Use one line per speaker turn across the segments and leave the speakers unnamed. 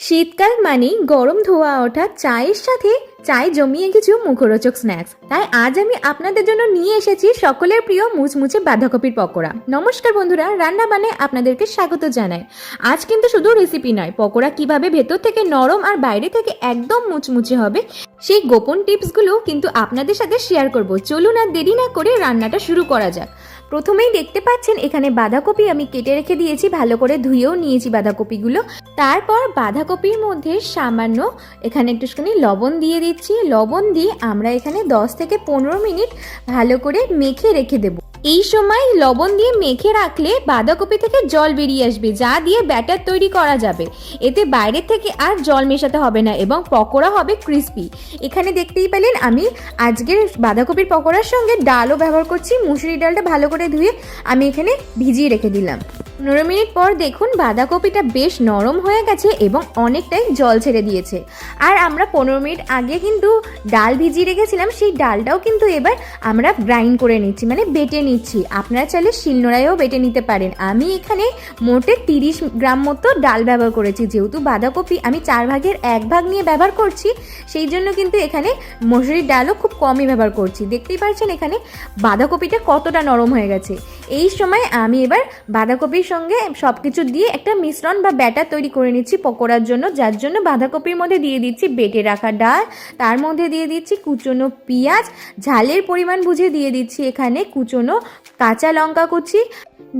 শীতকাল মানেই গরম ধোয়া ওঠা, চায়ের সাথে চায় জমিয়ে কিছু মুখরোচক স্ন্যাক্স তাই আজ আমি আপনাদের জন্য নিয়ে এসেছি সকলের প্রিয় মুচমুচে বাঁধাকপির পকোড়া। নমস্কার বন্ধুরা, রান্না বানে আপনাদেরকে স্বাগত জানাই। আজ কিন্তু শুধু রেসিপি নয়, পকোড়া কীভাবে ভেতর থেকে নরম আর বাইরে থেকে একদম মুচমুচে হবে, সেই গোপন টিপসগুলো কিন্তু আপনাদের সাথে শেয়ার করব। চলুন আর দেরি না করে রান্নাটা শুরু করা যাক। প্রথমেই দেখতে পাচ্ছেন এখানে বাঁধাকপি আমি কেটে রেখে দিয়েছি, ভালো করে ধুয়েও নিয়েছি বাঁধাকপিগুলো। তারপর বাঁধাকপির মধ্যে সামান্য এখানে একটুখানি লবণ দিয়ে দিচ্ছি। লবণ দিয়ে আমরা এখানে 10 থেকে পনেরো মিনিট ভালো করে মেখে রেখে দেব। এই সময় লবণ দিয়ে মেখে রাখলে বাঁধাকপি থেকে জল বেরিয়ে আসবে, যা দিয়ে ব্যাটার তৈরি করা যাবে। এতে বাইরে থেকে আর জল মেশাতে হবে না এবং পকোড়া হবে ক্রিস্পি এখানে দেখতেই পেলেন আমি আজকের বাঁধাকপির পকোড়ার সঙ্গে ডালও ব্যবহার করছি। মুসুরি ডালটা ভালো করে ধুয়ে আমি এখানে ভিজিয়ে রেখে দিলাম। পনেরো মিনিট পর দেখুন বাঁধাকপিটা বেশ নরম হয়ে গেছে এবং অনেকটাই জল ছেড়ে দিয়েছে। আর আমরা পনেরো মিনিট আগে কিন্তু ডাল ভিজিয়ে রেখেছিলাম, সেই ডালটাও কিন্তু এবার আমরা গ্রাইন্ড করে নিচ্ছি মানে বেটে নিচ্ছি। আপনারা চাইলে শিলনোড়ায়ও বেটে নিতে পারেন। আমি এখানে মোটে তিরিশ গ্রাম মতো ডাল ব্যবহার করেছি। যেহেতু বাঁধাকপি আমি চার ভাগের এক ভাগ নিয়ে ব্যবহার করছি, সেই জন্য কিন্তু এখানে মসুরির ডালও খুব কমই ব্যবহার করছি। দেখতেই পাচ্ছেন এখানে বাঁধাকপিটা কতটা নরম হয়ে গেছে। এই সময় আমি এবার বাঁধাকপির সঙ্গে সব কিছু দিয়ে একটা মিশ্রণ বা ব্যাটার তৈরি করে নিচ্ছি পকোড়ার জন্য, যার জন্য বাঁধাকপির মধ্যে দিয়ে দিচ্ছি বেটে রাখা ডাল। তার মধ্যে দিয়ে দিচ্ছি কুচনো পেঁয়াজ। ঝালের পরিমাণ বুঝে দিয়ে দিচ্ছি এখানে কুচনো কাঁচা লঙ্কা কুচি।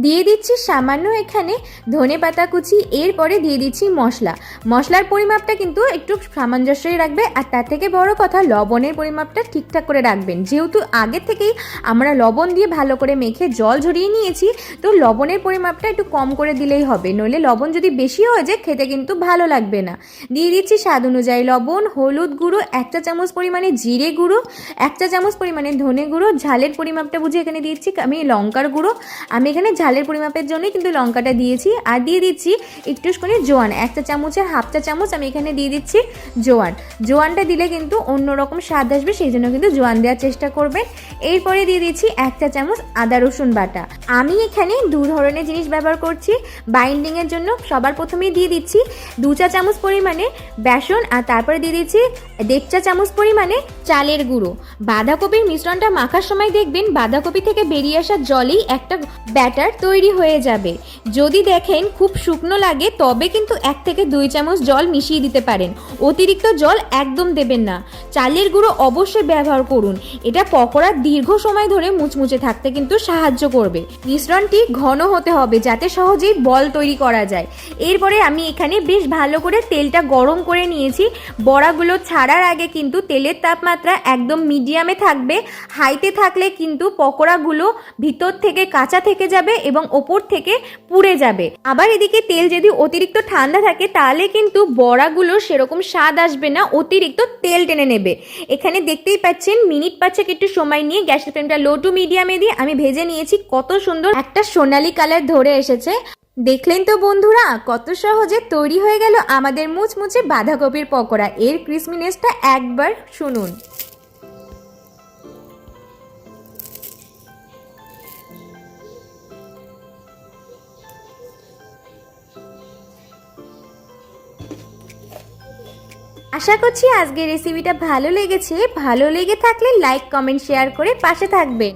দিয়ে দিচ্ছি সামান্য এখানে ধনে পাতা কুচি, এরপরে দিয়ে দিচ্ছি মশলা। মশলার পরিমাপটা কিন্তু একটু সামঞ্জস্যই রাখবে, আর তার থেকে বড় কথা, লবণের পরিমাপটা ঠিকঠাক করে রাখবেন। যেহেতু আগে থেকেই আমরা লবণ দিয়ে ভালো করে মেখে জল ঝরিয়ে নিয়েছি, তো লবণের পরিমাপটা একটু কম করে দিলেই হবে। নইলে লবণ যদি বেশি হয়ে যায়, খেতে কিন্তু ভালো লাগবে না। দিয়ে দিচ্ছি স্বাদ অনুযায়ী লবণ, হলুদ গুঁড়ো একটা চামচ পরিমাণে জিরে গুঁড়ো একটা চামচ পরিমাণে ধনে গুঁড়ো। ঝালের পরিমাপটা বুঝে এখানে দিচ্ছি আমি লঙ্কার গুঁড়ো। আমি এখানে ঝালের পরিমাপের জন্যই কিন্তু লঙ্কাটা দিয়েছি আর দিয়ে দিচ্ছি একটুখানি জোয়ান, একটা চামচের হাফ চা চামচ আমি এখানে দিয়ে দিচ্ছি জোয়ান। জোয়ানটা দিলে কিন্তু অন্যরকম স্বাদ আসবে, সেই জন্য কিন্তু জোয়ান দেওয়ার চেষ্টা করবেন এরপরে দিয়ে দিচ্ছি এক চা চামচ আদা রসুন বাটা। আমি এখানে দু ধরনের জিনিস ব্যবহার করছি, বাইন্ডিংয়ের জন্য সবার প্রথমেই দিয়ে দিচ্ছি দু চা চামচ পরিমাণে বেসন আর তারপরে দিয়ে দিচ্ছি দেড় চা চামচ পরিমাণে চালের গুঁড়ো। বাঁধাকপির মিশ্রণটা মাখার সময় দেখবেন বাঁধাকপি থেকে বেরিয়ে আসা জলেই একটা ব্যাটার তৈরি হয়ে যাবে। যদি দেখেন খুব শুকনো লাগে, তবে কিন্তু এক থেকে দুই চামচ জল মিশিয়ে দিতে পারেন। অতিরিক্ত জল একদম দেবেন না। চালের গুঁড়ো অবশ্যই ব্যবহার করুন। এটা পকোড়া দীর্ঘ সময় ধরে মুচমুচে থাকতে কিন্তু সাহায্য করবে। মিশ্রণটি ঘন হতে হবে যাতে সহজেই বল তৈরি করা যায়। এরপরে আমি এখানে বেশ ভালো করে তেলটা গরম করে নিয়েছি। বড়াগুলো ছাড়ার আগে কিন্তু তেলের তাপমাত্রা একদম মিডিয়ামে থাকবে। হাইতে থাকলে কিন্তু পকোড়াগুলো ভিতর থেকে কাঁচা থেকে যাবে এবং ওপর থেকে পুড়ে যাবে। আবার এদিকে তেল যদি অতিরিক্ত ঠান্ডা থাকে, তাহলে কিন্তু বড়াগুলো সেরকম স্বাদ আসবে না, অতিরিক্ত তেল টেনে নেবে। এখানে দেখতেই পাচ্ছেন, মিনিট পাঁচেক একটু সময় নিয়ে গ্যাসের ফ্লেমটা লো টু মিডিয়ামে দিয়ে আমি ভেজে নিয়েছি। কত সুন্দর একটা সোনালি কালার ধরে এসেছে। দেখলেন তো বন্ধুরা, কত সহজে তৈরি হয়ে গেল আমাদের মুচমুচে বাঁধাকপির পকোড়া। এর ক্রিসমিনেসটা একবার শুনুন। আশা করছি আজকের রেসিপিটা ভালো লেগেছে। ভালো লেগে থাকলে লাইক কমেন্ট শেয়ার করে পাশে থাকবেন